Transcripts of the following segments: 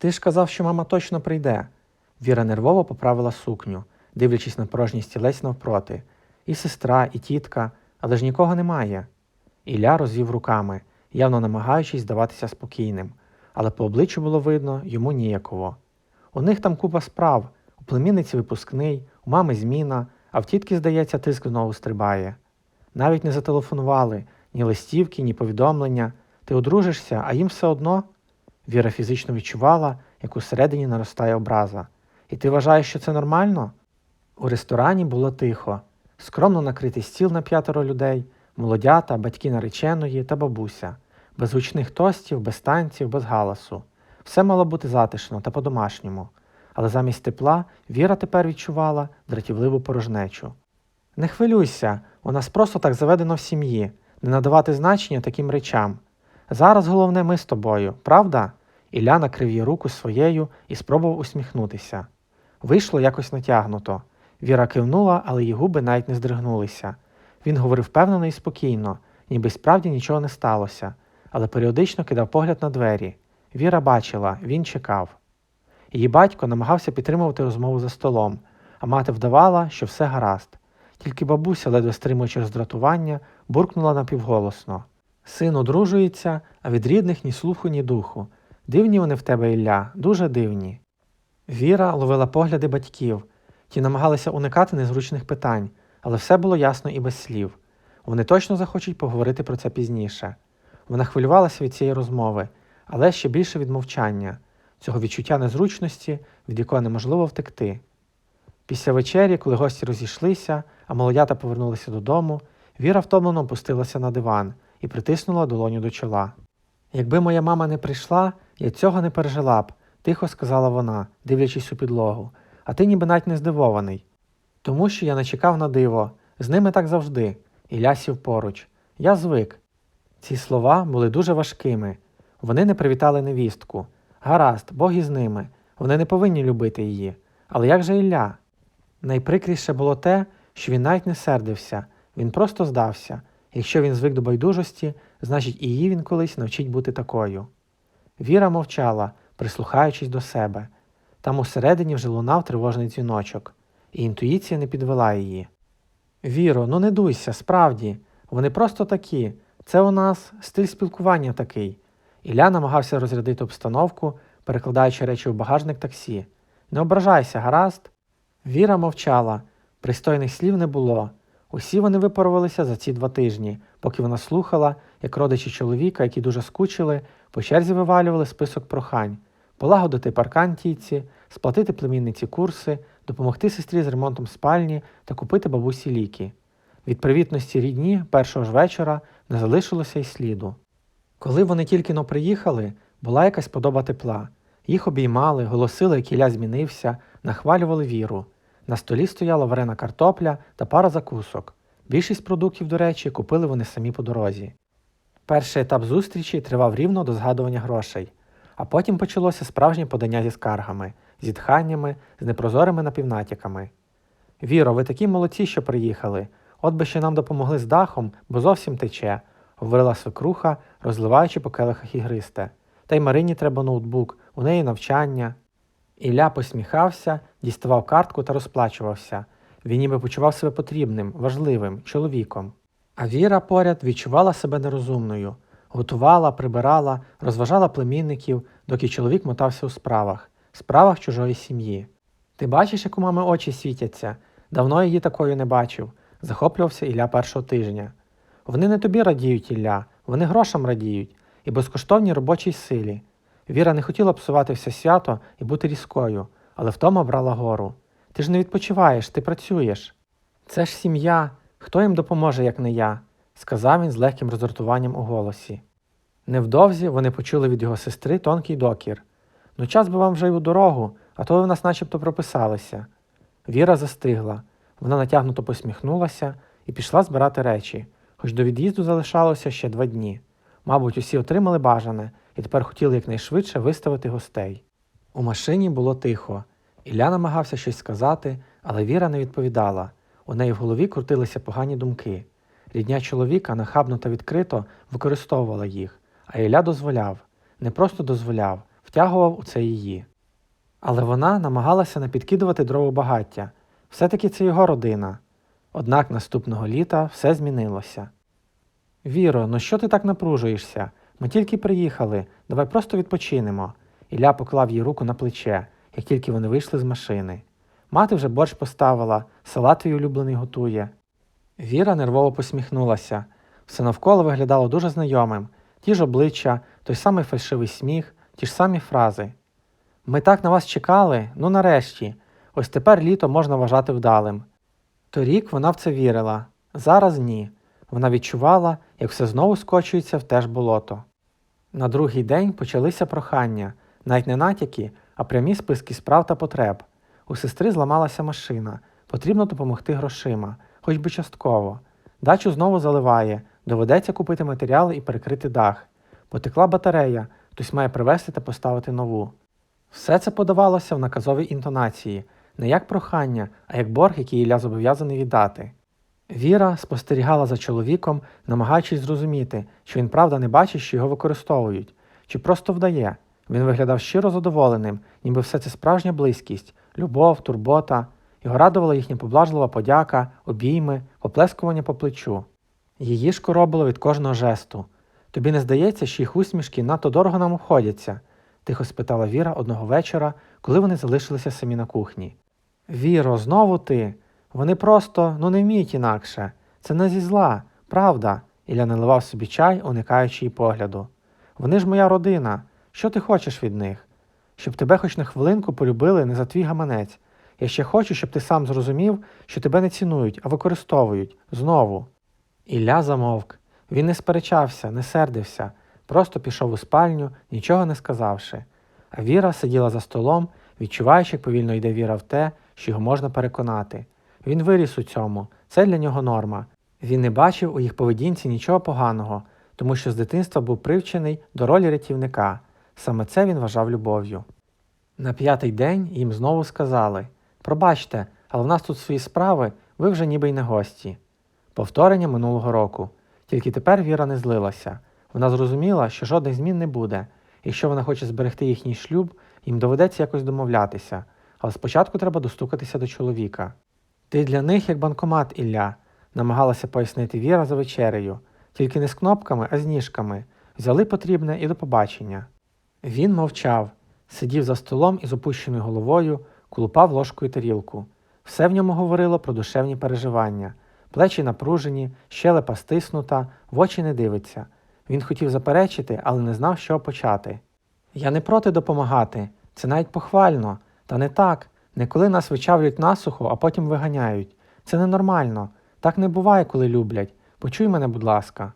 Ти ж казав, що мама точно прийде. Віра нервово поправила сукню, дивлячись на порожній стілець навпроти. І сестра, і тітка, але ж нікого немає. Ілля розвів руками, явно намагаючись здаватися спокійним, але по обличчю було видно йому ніяково. У них там купа справ, у племінниці випускний, у мами зміна, а в тітки, здається, тиск знову стрибає. Навіть не зателефонували ні листівки, ні повідомлення. Ти одружишся, а їм все одно. Віра фізично відчувала, як усередині наростає образа. І ти вважаєш, що це нормально? У ресторані було тихо, скромно накритий стіл на п'ятеро людей, молодята, батьки нареченої та бабуся, без гучних тостів, без танців, без галасу. Все мало бути затишно та по-домашньому, але замість тепла Віра тепер відчувала дратівливу порожнечу. Не хвилюйся, у нас просто так заведено в сім'ї, не надавати значення таким речам. Зараз головне ми з тобою, правда? Ілля накрив її руку своєю і спробував усміхнутися. Вийшло якось натягнуто. Віра кивнула, але її губи навіть не здригнулися. Він говорив впевнено і спокійно, ніби справді нічого не сталося, але періодично кидав погляд на двері. Віра бачила, він чекав. Її батько намагався підтримувати розмову за столом, а мати вдавала, що все гаразд. Тільки бабуся, ледве стримуючи роздратування, буркнула напівголосно. Син одружується, а від рідних ні слуху, ні духу. Дивні вони в тебе, Ілля, дуже дивні. Віра ловила погляди батьків. Ті намагалися уникати незручних питань, але все було ясно і без слів. Вони точно захочуть поговорити про це пізніше. Вона хвилювалася від цієї розмови, але ще більше від мовчання, цього відчуття незручності, від якого неможливо втекти. Після вечері, коли гості розійшлися, а молодята повернулися додому, Віра втомлено опустилася на диван і притиснула долоню до чола. Якби моя мама не прийшла, я цього не пережила б, тихо сказала вона, дивлячись у підлогу, а ти ніби навіть не здивований. Тому що я не чекав на диво, з ними так завжди, Ілля сів поруч. Я звик. Ці слова були дуже важкими. Вони не привітали невістку. Гаразд, Бог із ними. Вони не повинні любити її. Але як же Ілля? Найприкріше було те, що він навіть не сердився, він просто здався. Якщо він звик до байдужості, значить і її він колись навчить бути такою. Віра мовчала, прислухаючись до себе. Там усередині вже лунав тривожний дзвіночок, і інтуїція не підвела її. Віро, ну не дуйся, справді, вони просто такі. Це у нас стиль спілкування такий. Ілля намагався розрядити обстановку, перекладаючи речі в багажник таксі. Не ображайся, гаразд? Віра мовчала, пристойних слів не було. Усі вони випарувалися за ці два тижні, поки вона слухала, як родичі чоловіка, які дуже скучили, по черзі вивалювали список прохань, полагодити паркан тійці, сплатити племінниці курси, допомогти сестрі з ремонтом спальні та купити бабусі ліки. Від привітності рідні першого ж вечора не залишилося й сліду. Коли вони тільки но приїхали, була якась подоба тепла. Їх обіймали, голосили, як Ілля змінився, нахвалювали віру. На столі стояла варена картопля та пара закусок. Більшість продуктів, до речі, купили вони самі по дорозі. Перший етап зустрічі тривав рівно до згадування грошей, а потім почалося справжнє подання зі скаргами, зітханнями, з непрозорими напівнатяками. Віро, ви такі молодці, що приїхали. От би ще нам допомогли з дахом, бо зовсім тече, говорила свекруха, розливаючи по келихах ігристе. Та й Марині треба ноутбук, у неї навчання. Ілля посміхався, діставав картку та розплачувався. Він ніби почував себе потрібним, важливим, чоловіком. А Віра поряд відчувала себе нерозумною, готувала, прибирала, розважала племінників, доки чоловік мотався у справах, справах чужої сім'ї. Ти бачиш, як у мами очі світяться? Давно її такою не бачив, захоплювався Ілля першого тижня. Вони не тобі радіють, Ілля, вони грошам радіють і безкоштовній робочій силі. Віра не хотіла псувати все свято і бути різкою, але втома брала гору. Ти ж не відпочиваєш, ти працюєш. Це ж сім'я, хто їм допоможе, як не я, сказав він з легким роздратуванням у голосі. Невдовзі вони почули від його сестри тонкий докір. Ну, час би вам вже й у дорогу, а то ви в нас начебто прописалися. Віра застигла. Вона натягнуто посміхнулася і пішла збирати речі, хоч до від'їзду залишалося ще два дні. Мабуть, усі отримали бажане і тепер хотіли якнайшвидше виставити гостей. У машині було тихо. Ілля намагався щось сказати, але Віра не відповідала. У неї в голові крутилися погані думки. Рідня чоловіка нахабно та відкрито використовувала їх, а Ілля дозволяв, не просто дозволяв, втягував у це її. Але вона намагалася не підкидувати дров багаття. Все-таки це його родина. Однак наступного літа все змінилося. Віро, ну що ти так напружуєшся? Ми тільки приїхали, давай просто відпочинемо. Ілля поклав їй руку на плече, як тільки вони вийшли з машини. Мати вже борщ поставила, салат твій улюблений готує. Віра нервово посміхнулася. Все навколо виглядало дуже знайомим. Ті ж обличчя, той самий фальшивий сміх, ті ж самі фрази. Ми так на вас чекали, ну нарешті. Ось тепер літо можна вважати вдалим. Торік вона в це вірила, зараз ні. Вона відчувала, як все знову скочується в те ж болото. На другий день почалися прохання, навіть не натяки, а прямі списки справ та потреб. У сестри зламалася машина, потрібно допомогти грошима, хоч би частково. Дачу знову заливає, доведеться купити матеріали і перекрити дах. Потекла батарея, хтось має привезти та поставити нову. Все це подавалося в наказовій інтонації, не як прохання, а як борг, який Ілля зобов'язаний віддати. Віра спостерігала за чоловіком, намагаючись зрозуміти, що він правда не бачить, що його використовують, чи просто вдає. Він виглядав щиро задоволеним, ніби все це справжня близькість, любов, турбота. Його радувала їхня поблажлива подяка, обійми, поплескування по плечу. Її ж коробило від кожного жесту. Тобі не здається, що їх усмішки надто дорого нам обходяться? тихо спитала Віра одного вечора, коли вони залишилися самі на кухні. Віро, знову ти. Вони просто ну не вміють інакше. Це не зі зла, правда. Ілля наливав собі чай, уникаючи її погляду. Вони ж моя родина. Що ти хочеш від них? Щоб тебе хоч на хвилинку полюбили не за твій гаманець. Я ще хочу, щоб ти сам зрозумів, що тебе не цінують, а використовують знову. Ілля замовк. Він не сперечався, не сердився, просто пішов у спальню, нічого не сказавши. А Віра сиділа за столом, відчуваючи, як повільно йде віра в те, що його можна переконати. Він виріс у цьому, це для нього норма. Він не бачив у їх поведінці нічого поганого, тому що з дитинства був привчений до ролі рятівника. Саме це він вважав любов'ю. На п'ятий день їм знову сказали Пробачте, але в нас тут свої справи, ви вже ніби й не гості. Повторення минулого року. Тільки тепер Віра не злилася. Вона зрозуміла, що жодних змін не буде. Якщо вона хоче зберегти їхній шлюб, їм доведеться якось домовлятися, але спочатку треба достукатися до чоловіка. Ти для них як банкомат, Ілля, намагалася пояснити Віра за вечерею, тільки не з кнопками, а з ніжками. Взяли потрібне і до побачення. Він мовчав, сидів за столом із опущеною головою, колупав ложкою тарілку. Все в ньому говорило про душевні переживання, плечі напружені, щелепа стиснута, в очі не дивиться. Він хотів заперечити, але не знав, що почати. Я не проти допомагати, це навіть похвально, та не так, не коли нас вичавлюють насухо, а потім виганяють. Це ненормально. Так не буває, коли люблять. Почуй мене, будь ласка.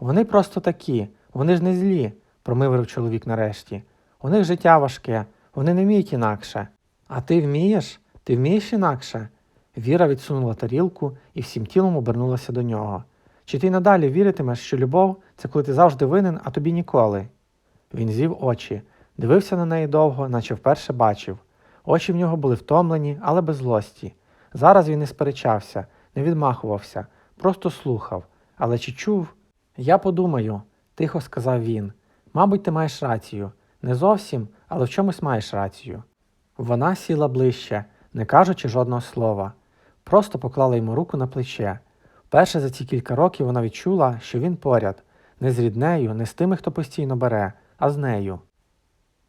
Вони просто такі, вони ж не злі, промиврив чоловік нарешті. У них життя важке, вони не вміють інакше. А ти вмієш? Ти вмієш інакше? Віра відсунула тарілку і всім тілом обернулася до нього. Чи ти надалі віритимеш, що любов це коли ти завжди винен, а тобі ніколи? Він зів очі, дивився на неї довго, наче вперше бачив. Очі в нього були втомлені, але без злості. Зараз він не сперечався, не відмахувався, просто слухав. Але чи чув? Я подумаю, тихо сказав він. Мабуть, ти маєш рацію. Не зовсім, але в чомусь маєш рацію. Вона сіла ближче, не кажучи жодного слова, просто поклала йому руку на плече. Перше за ці кілька років вона відчула, що він поряд, не з ріднею, не з тими, хто постійно бере, а з нею.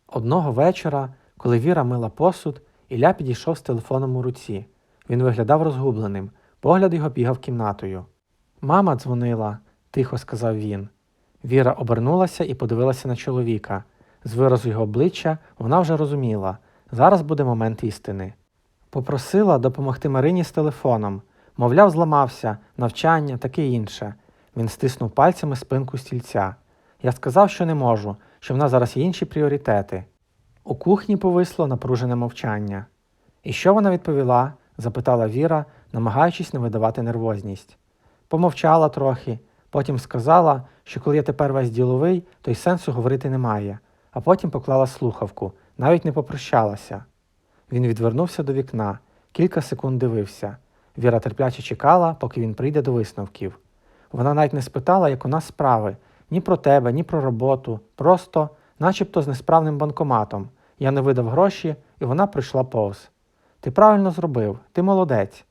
Одного вечора, коли Віра мила посуд, Ілля підійшов з телефоном у руці. Він виглядав розгубленим, погляд його бігав кімнатою. Мама дзвонила, тихо сказав він. Віра обернулася і подивилася на чоловіка. З виразу його обличчя вона вже розуміла зараз буде момент істини. Попросила допомогти Марині з телефоном, мовляв, зламався, навчання, таке інше. Він стиснув пальцями спинку стільця. Я сказав, що не можу, що в нас зараз є інші пріоритети. У кухні повисло напружене мовчання. І що вона відповіла? запитала Віра, намагаючись не видавати нервозність. Помовчала трохи, потім сказала, що коли я тепер весь діловий, то й сенсу говорити немає, а потім поклала слухавку, навіть не попрощалася. Він відвернувся до вікна, кілька секунд дивився. Віра терпляче чекала, поки він прийде до висновків. Вона навіть не спитала, як у нас справи ні про тебе, ні про роботу. Просто начебто з несправним банкоматом. Я не видав гроші, і вона прийшла повз. Ти правильно зробив, ти молодець.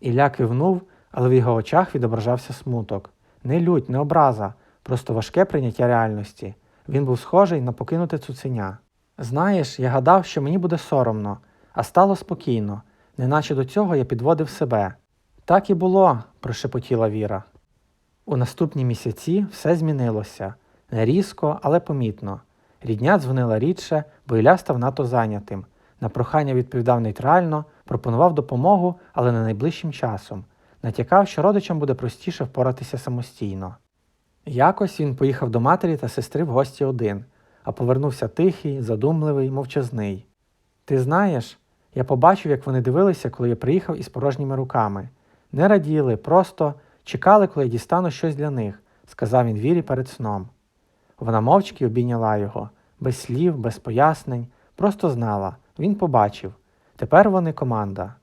Ілля кивнув, але в його очах відображався смуток. Не лють, не образа, просто важке прийняття реальності. Він був схожий на покинуте цуценя. Знаєш, я гадав, що мені буде соромно, а стало спокійно, неначе до цього я підводив себе. Так і було, прошепотіла Віра. У наступні місяці все змінилося не різко, але помітно. Рідня дзвонила рідше, бо Ілля став надто зайнятим. На прохання відповідав нейтрально, пропонував допомогу, але не найближчим часом. Натякав, що родичам буде простіше впоратися самостійно. Якось він поїхав до матері та сестри в гості один, а повернувся тихий, задумливий, мовчазний. Ти знаєш, я побачив, як вони дивилися, коли я приїхав із порожніми руками. Не раділи, просто чекали, коли я дістану щось для них, сказав він Вірі перед сном. Вона мовчки обійняла його, без слів, без пояснень, просто знала, він побачив. Тепер вони команда.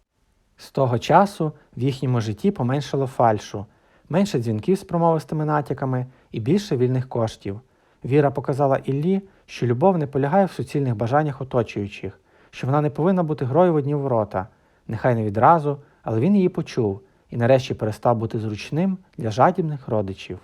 З того часу в їхньому житті поменшало фальшу, менше дзвінків з промовистими натяками і більше вільних коштів. Віра показала Іллі, що любов не полягає в суцільних бажаннях оточуючих, що вона не повинна бути грою в одні ворота, нехай не відразу, але він її почув і нарешті перестав бути зручним для жадібних родичів.